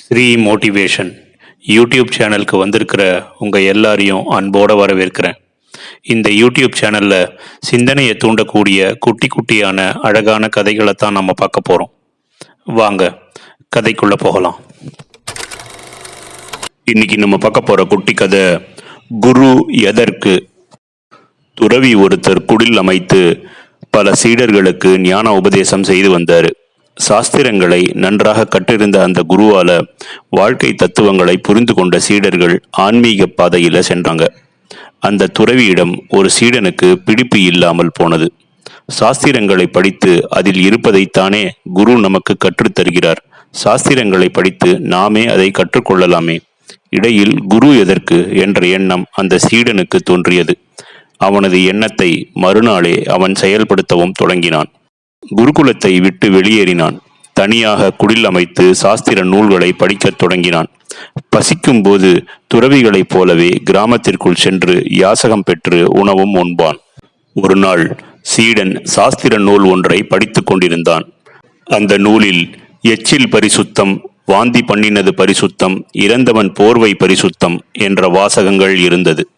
Sri motivation YouTube சேனலுக்கு வந்திருக்கிற உங்கள் எல்லாரையும் அன்போடு வரவேற்கிறேன். இந்த யூடியூப் சேனலில் சிந்தனையை தூண்டக்கூடிய குட்டி குட்டியான அழகான கதைகளை தான் நம்ம பார்க்க போகிறோம் வாங்க கதைக்குள்ளே போகலாம். இன்னைக்கு நம்ம பார்க்க போகிற குட்டி கதை குரு எதற்கு? துறவி ஒருத்தர் குடில் அமைத்து பல சீடர்களுக்கு ஞான உபதேசம் செய்து வந்தார். சாஸ்திரங்களை நன்றாக கற்றிருந்த அந்த குருவால வாழ்க்கை தத்துவங்களை புரிந்து கொண்ட சீடர்கள் ஆன்மீக பாதையில சென்றாங்க. அந்த துறவியிடம் ஒரு சீடனுக்கு பிடிப்பு இல்லாமல் போனது. சாஸ்திரங்களை படித்து அதில் இருப்பதைத்தானே குரு நமக்கு கற்றுத் தருகிறார். சாஸ்திரங்களை படித்து நாமே அதை கற்றுக்கொள்ளலாமே. இடையில் குரு எதற்கு என்ற எண்ணம் அந்த சீடனுக்கு தோன்றியது. அவனது எண்ணத்தை மறுநாளே அவன் செயல்படுத்தவும் தொடங்கினான். குருகுலத்தை விட்டு வெளியேறினான். தனியாக குடில் அமைத்து சாஸ்திர நூல்களை படிக்கத் தொடங்கினான். பசிக்கும்போது துறவிகளைப் போலவே கிராமத்திற்குள் சென்று யாசகம் பெற்று உணவும் உண்பான். ஒரு நாள் சீடன் சாஸ்திர நூல் ஒன்றை படித்துக் கொண்டிருந்தான். அந்த நூலில் எச்சில் பரிசுத்தம் வாந்தி பண்ணினது பரிசுத்தம் இறந்தவன் போர்வை பரிசுத்தம் என்ற வாசகங்கள் இருந்தது.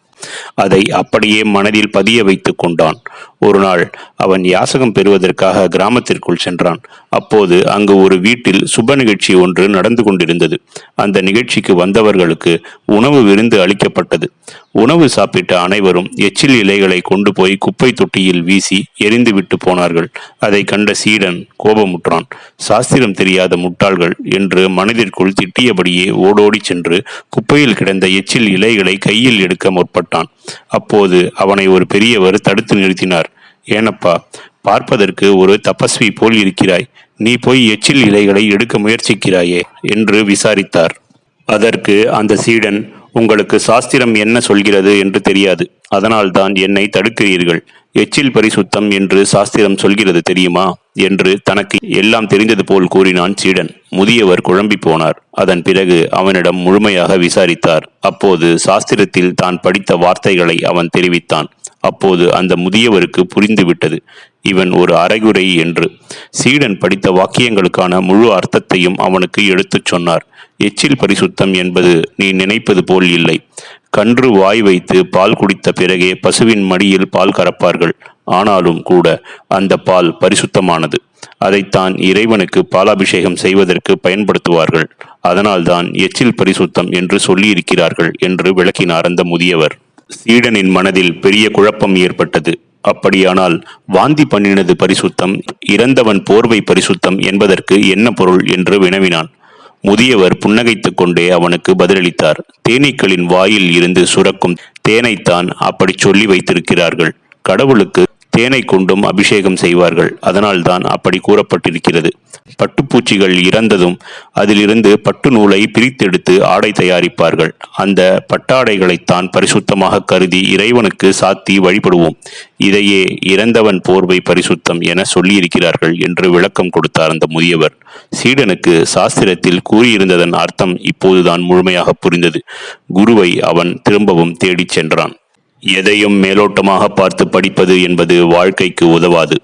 அதை அப்படியே மனதில் பதிய வைத்துக் கொண்டான். ஒரு நாள் அவன் யாசகம் பெறுவதற்காக கிராமத்திற்குள் சென்றான். அப்போது அங்கு ஒரு வீட்டில் சுப நிகழ்ச்சி ஒன்று நடந்து கொண்டிருந்தது. அந்த நிகழ்ச்சிக்கு வந்தவர்களுக்கு உணவு விருந்து அளிக்கப்பட்டது. உணவு சாப்பிட்ட அனைவரும் எச்சில் இலைகளை கொண்டு போய் குப்பை தொட்டியில் வீசி எரிந்து விட்டு போனார்கள். அதை கண்ட சீடன் கோபமுற்றான். சாஸ்திரம் தெரியாத முட்டாள்கள் என்று மனதிற்குள் திட்டியபடியே ஓடோடி சென்று குப்பையில் கிடந்த எச்சில் இலைகளை கையில் எடுக்க முற்பட்டான். அப்போது அவனை ஒரு பெரியவர் தடுத்து நிறுத்தினார். ஏனப்பா பார்ப்பதற்கு ஒரு தபஸ்வி போல் இருக்கிறாய். நீ போய் எச்சில் இலைகளை எடுக்க முயற்சிக்கிறாயே என்று விசாரித்தார். அதற்கு அந்த சீடன் உங்களுக்கு சாஸ்திரம் என்ன சொல்கிறது என்று தெரியாது. அதனால்தான் என்னை தடுக்கிறீர்கள். எச்சில் பரிசுத்தம் என்று சாஸ்திரம் சொல்கிறது தெரியுமா? என்று தனக்கு எல்லாம் தெரிந்தது போல் கூறினான் சீடன். முதியவர் குழம்பி போனார். அதன் பிறகு அவனிடம் முழுமையாக விசாரித்தார். அப்போது சாஸ்திரத்தில் தான் படித்த வார்த்தைகளை அவன் தெரிவித்தான். அப்போது அந்த முதியவருக்கு புரிந்துவிட்டது. இவன் ஒரு அரைகுறை என்று. சீடன் படித்த வாக்கியங்களுக்கான முழு அர்த்தத்தையும் அவனுக்கு எடுத்துச் சொன்னார். எச்சில் பரிசுத்தம் என்பது நீ நினைப்பது போல் இல்லை. கன்று வாய் வைத்து பால் குடித்த பிறகே பசுவின் மடியில் பால் கறப்பார்கள். ஆனாலும் கூட அந்த பால் பரிசுத்தமானது. அதைத்தான் இறைவனுக்கு பாலாபிஷேகம் செய்வதற்கு பயன்படுத்துவார்கள். அதனால்தான் எச்சில் பரிசுத்தம் என்று சொல்லியிருக்கிறார்கள் என்று விளக்கினார் அந்த முதியவர். சீடனின் மனதில் பெரிய குழப்பம் ஏற்பட்டது. அப்படியானால் வாந்தி பண்ணினது பரிசுத்தம் இறந்தவன் போர்வை பரிசுத்தம் என்பதற்கு என்ன பொருள் என்று வினவினான். முதியவர் புன்னகைத்துக் கொண்டே அவனுக்கு பதிலளித்தார். தேனீக்களின் வாயில் இருந்து சுரக்கும் தேனைத்தான் அப்படி சொல்லி வைத்திருக்கிறார்கள். கடவுளுக்கு தேனை கொண்டும் அபிஷேகம் செய்வார்கள். அதனால்தான் அப்படி கூறப்பட்டிருக்கிறது. பட்டுப்பூச்சிகள் இறந்ததும் அதிலிருந்து பட்டு நூலை பிரித்தெடுத்து ஆடை தயாரிப்பார்கள். அந்த பட்டாடைகளைத்தான் பரிசுத்தமாக கருதி இறைவனுக்கு சாத்தி வழிபடுவோம். இதையே இறந்தவன் போர்வை பரிசுத்தம் என சொல்லியிருக்கிறார்கள் என்று விளக்கம் கொடுத்தார் அந்த முதியவர். சீடனுக்கு சாஸ்திரத்தில் கூறியிருந்ததன் அர்த்தம் இப்போதுதான் முழுமையாக புரிந்தது. குருவை அவன் திரும்பவும் தேடிச் சென்றான். எதையும் மேலோட்டமாக பார்த்து படிப்பது என்பது வாழ்க்கைக்கு உதவாது.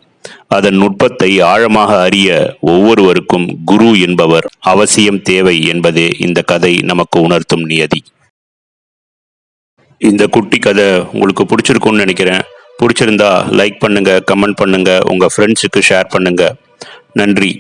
அதன் நுட்பத்தை ஆழமாக அறிய ஒவ்வொருவருக்கும் குரு என்பவர் அவசியம் தேவை என்பதே இந்த கதை நமக்கு உணர்த்தும் நியதி. இந்த குட்டி கதை உங்களுக்கு பிடிச்சிருக்கும்னு நினைக்கிறேன். பிடிச்சிருந்தா லைக் பண்ணுங்க கமெண்ட் பண்ணுங்க உங்க ஃப்ரெண்ட்ஸுக்கு ஷேர் பண்ணுங்க. நன்றி.